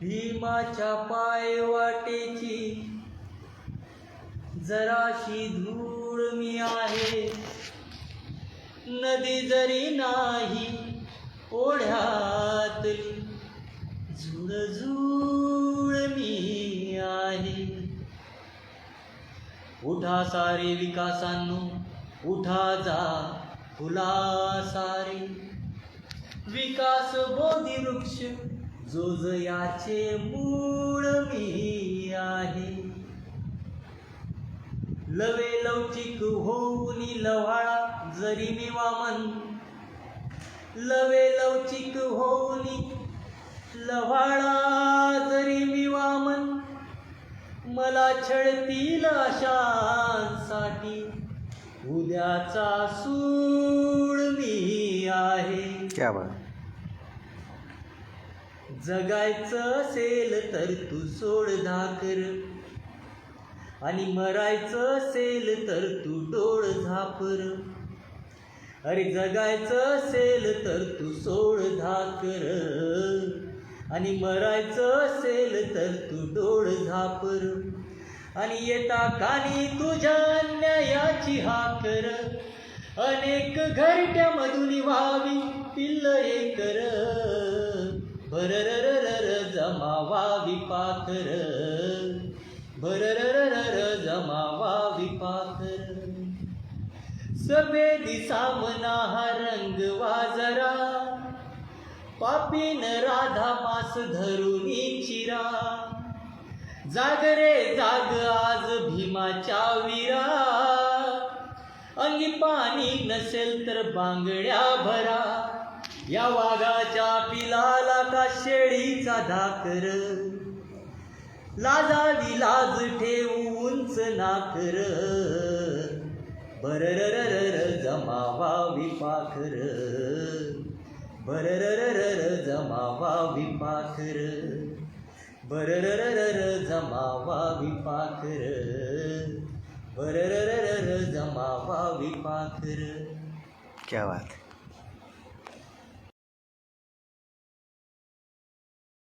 भीमाच्या पायवाटेची. जराशी धूळ मी आहे. नदी जरी नाही ओढ्यातली. झुळझुळ मी आहे. उठा सारे विकासांनो उठा जा फुला सारे विकास बोधी वृक्ष जो जयाचे मूळ मी आहे. लवे लवचिक होऊन लव्हाळा जरी मी वामन. लवे लवचिक होऊन लव्हाळा जरी मी वामन. मला छळतील अशांसाठी उद्याचा सूळ मी आहे. क्या बात. जगायचं असेल तर तू सोड धाकर. आणि मरायचं असेल तर तू डोळ झापर. अरे जगायचं असेल तर तू सोड धाकर. आणि मरायचं असेल तर तू डोळ झापर. आणि येता कानी तुझ्या अन्यायाची हाकर. अनेक घरट्यामधून व्हावी पिल्ल कर. भररररर जमावावी पाखर जमावा जमावावी पाखर सफेदी सामना हा रंग वाजरा पापीन राधा मास धरुनी चिरा जाग रे जाग आज भीमाच्या विरा. अंगी पाणी नसेल तर बांगड्या भरा. या वाघाच्या शेळीचा धाकर. लाजावी लाज ठेवू नाकर बररररर जमावावी पाखर. बररररर जमावावी पाखर. बररररर जमावावी पाखर. बररररर जमावावी पाखर. क्या बात